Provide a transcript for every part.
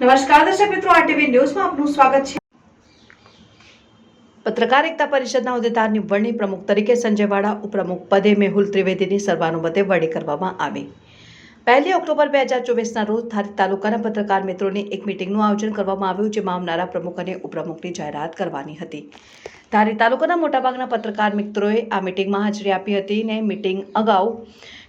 નમસ્કાર દર્શક મિત્રો આરટીવી ન્યૂઝમાં આપનું સ્વાગત છે. પત્રકાર એકતા પરિષદના હોદ્દેદારની વરણી પ્રમુખ તરીકે સંજય વાડા ઉપપ્રમુખ પદે મેહુલ ત્રિવેદીની સર્વાનુમતે વરણી કરવામાં આવી. પહેલી ઓક્ટોબર બે હજાર ચોવીસના રોજ ધારી તાલુકાના પત્રકાર મિત્રોની એક મિટિંગનું આયોજન કરવામાં આવ્યું, જેમાં આવનારા પ્રમુખ અને ઉપપ્રમુખની જાહેરાત કરવાની હતી. ધારી તાલુકાના મોટાભાગના પત્રકાર મિત્રોએ આ મિટિંગમાં હાજરી આપી હતી ને મિટિંગ અગાઉ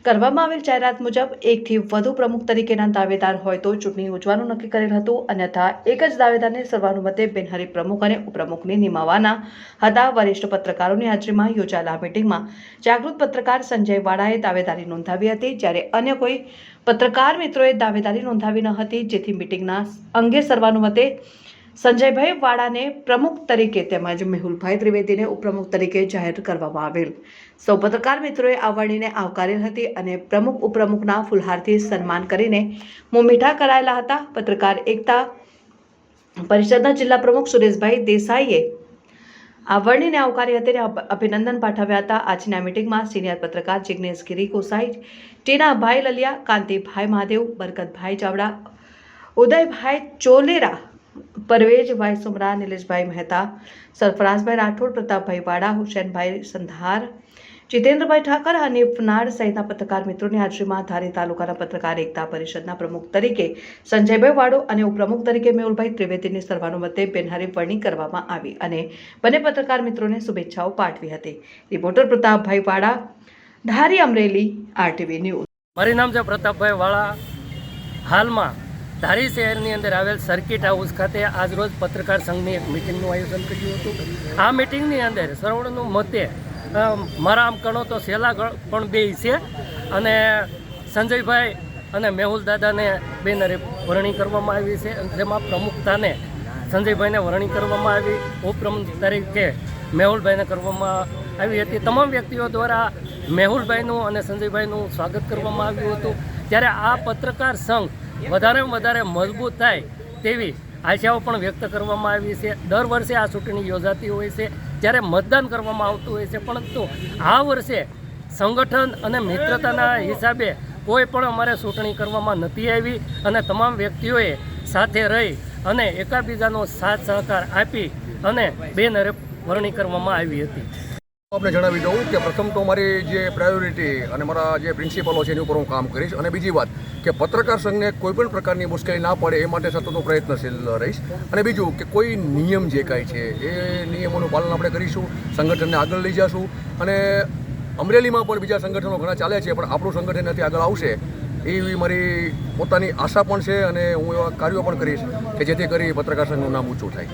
કરવામાં આવેલ જાહેરાત મુજબ એકથી વધુ પ્રમુખ તરીકેના દાવેદાર હોય તો ચૂંટણી યોજવાનું નક્કી કરેલ હતું. અન્યથા એક જ દાવેદારને સર્વાનુમતે બિનહરી પ્રમુખ અને ઉપપ્રમુખને નિમાવવાના હતા. વરિષ્ઠ પત્રકારોની હાજરીમાં યોજાયેલા મિટિંગમાં જાગૃત પત્રકાર સંજય વાળાએ દાવેદારી નોંધાવી હતી, જ્યારે અન્ય કોઈ પત્રકાર મિત્રોએ દાવેદારી નોંધાવી ન હતી, જેથી મિટિંગના અંગે સર્વાનુમતે સંજયભાઈ વાળાને પ્રમુખ તરીકે તેમજ મેહુલભાઈ ત્રિવેદીને ઉપપ્રમુખ તરીકે જાહેર કરવામાં આવેલ. સૌ પત્રકાર મિત્રોએ આવરણીને વરણીને આવકારેલ હતી અને પ્રમુખ ઉપપ્રમુખના ફુલહારથી સન્માન કરીને મોં કરાયેલા હતા. પત્રકાર એકતા પરિષદના જિલ્લા પ્રમુખ સુરેશભાઈ દેસાઈએ આવરણીને આવકારી હતી અને અભિનંદન પાઠવ્યા હતા. આજની મિટિંગમાં સિનિયર પત્રકાર જિગ્નેશ ગિરી કોસાઈ, ટીનાભાઈ લલિયા, કાંતિભાઈ મહાદેવ, બરકતભાઈ ચાવડા, ઉદયભાઈ ચોલેરા પરવેજભાઈ સુમરા નિલેશભાઈ મહેતા, સરફરાઝભાઈ રાઠોડ, પ્રતાપભાઈ વાડા, હુસેનભાઈ સંધાર, જીતેન્દ્રભાઈ ઠાકર અને ફનાડ સહિતના પત્રકાર મિત્રોની હાજરીમાં ધારી તાલુકાના પત્રકાર એકતા પરિષદના પ્રમુખ તરીકે સંજયભાઈ વાડો અને ઉપપ્રમુખ તરીકે મેહુલભાઈ ત્રિવેદીની સર્વાનુમતે બિનહરી વરણી કરવામાં આવી અને બંને પત્રકાર મિત્રોને શુભેચ્છાઓ પાઠવી હતી. રિપોર્ટર પ્રતાપભાઈ વાડા, ધારી અમરેલી, આરટીવી ન્યૂઝ. મારું નામ છે પ્રતાપભાઈ વાળા હાલમાં ધારી શહેરની અંદર આવેલ સર્કિટ હાઉસ ખાતે આજરોજ પત્રકાર સંઘની એક મિટિંગનું આયોજન કર્યું હતું. આ મિટિંગની અંદર સરવણનું મતે મારા આમ ગણો તો ગણ પણ બે છે અને સંજયભાઈ અને મેહુલ દાદાને બેનરે વરણી કરવામાં આવી છે. જેમાં પ્રમુખતાને સંજયભાઈને વરણી કરવામાં આવી. ઉપપ્રમુખ તરીકે મેહુલભાઈને કરવામાં આવી હતી. તમામ વ્યક્તિઓ દ્વારા મેહુલભાઈનું અને સંજયભાઈનું સ્વાગત કરવામાં આવ્યું હતું. ત્યારે આ પત્રકાર સંઘ વધારેમાં વધારે મજબૂત થાય તેવી આશાઓ પણ વ્યક્ત કરવામાં આવી છે. દર વર્ષે આ ચૂંટણી યોજાતી હોય છે. જ્યારે મતદાન કરવામાં આવતું હોય છે. પરંતુ આ વર્ષે સંગઠન અને મિત્રતાના હિસાબે કોઈ પણ અમારે ચૂંટણી કરવામાં નથી આવી અને તમામ વ્યક્તિઓએ સાથે રહી અને એકાબીજાનો સાથ સહકાર આપી અને બેનરે વરણી કરવામાં આવી હતી. આપને જણાવી દઉં કે પ્રથમ તો મારી જે પ્રાયોરિટી અને મારા જે પ્રિન્સિપલો છે એની ઉપર હું કામ કરીશ. અને બીજી વાત કે પત્રકાર સંઘને કોઈ પણ પ્રકારની મુશ્કેલી ના પડે એ માટે સતત હું પ્રયત્નશીલ રહીશ. અને બીજું કે કોઈ નિયમ જે કાંઈ છે એ નિયમોનું પાલન આપણે કરીશું, સંગઠનને આગળ લઈ જશું. અને અમરેલીમાં પણ બીજા સંગઠનો ઘણા ચાલે છે, પણ આપણું સંગઠન નથી આગળ આવશે એવી મારી પોતાની આશા પણ છે અને હું એવા કાર્યો પણ કરીશ કે જેથી કરી પત્રકાર સંઘનું નામ ઊંચું થાય.